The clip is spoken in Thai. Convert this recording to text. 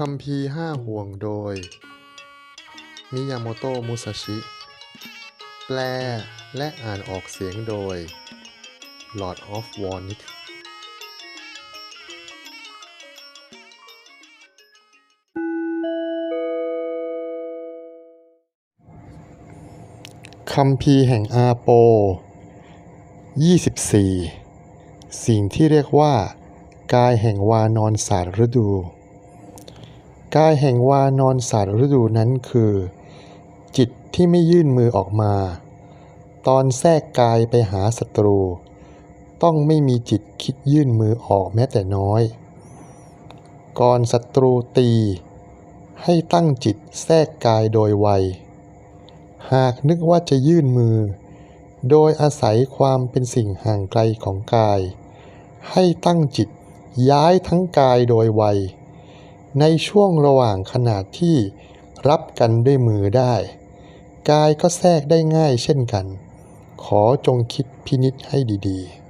คัมภีห้าห่วงโดย มิยาโมโตะมุซาชิ แปลและอ่านออกเสียงโดย Lord of w a r n i c คัมภีแห่งอาโป 24 สิ่งที่เรียกว่า กายแห่งวานอนศาสตร์ฤดู กายแห่งวานอนศาสตร์ฤดูนั้นคือ จิตที่ไม่ยื่นมือออกมา ตอนแทรกกายไปหาศัตรู ต้องไม่มีจิตคิดยื่นมือออกแม้แต่น้อย ก่อนศัตรูตี ให้ตั้งจิตแทรกกายโดยไว หากนึกว่าจะยื่นมือ โดยอาศัยความเป็นสิ่งห่างไกลของกาย ให้ตั้งจิตย้ายทั้งกายโดยไว ในช่วงระหว่างขนาดที่รับกันด้วยมือได้ กายก็แทรกได้ง่ายเช่นกัน ขอจงคิดพินิษให้ดีๆ